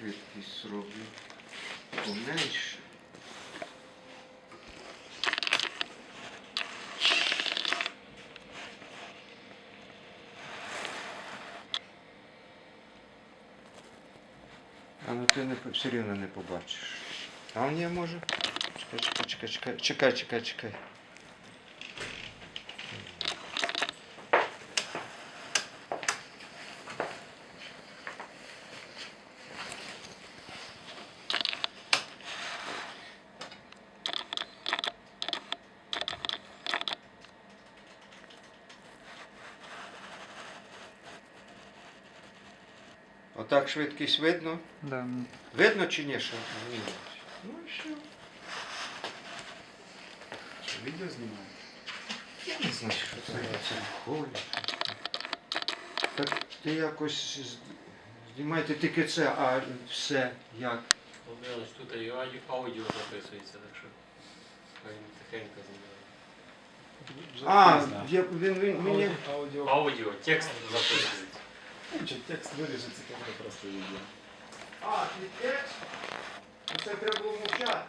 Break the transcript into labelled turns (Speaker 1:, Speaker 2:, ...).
Speaker 1: швидкість зроблю. Поменше. А ну ти не, все рівно не побачиш. А ні, може. Чекай, чекай, чекай, чекай, чекай, чекай, Отак швидкість видно?
Speaker 2: Да.
Speaker 1: Видно чи ні, що ні? Ну і все.
Speaker 3: Що, відео знімаєте?
Speaker 1: Я не знаю, що це це виходить. Так ти якось з- знімайте тільки це, а все як.
Speaker 4: Володимирович, тут і аудіо- аудіо записується, так що хай він тихенько знімає.
Speaker 1: А, я, він, він мені.
Speaker 3: Аудіо.
Speaker 4: Аудіо, текст записується.
Speaker 3: Нічого, текст виріжеться, коли просто відео.
Speaker 1: А, ти текст? Ну це треба було мовчати.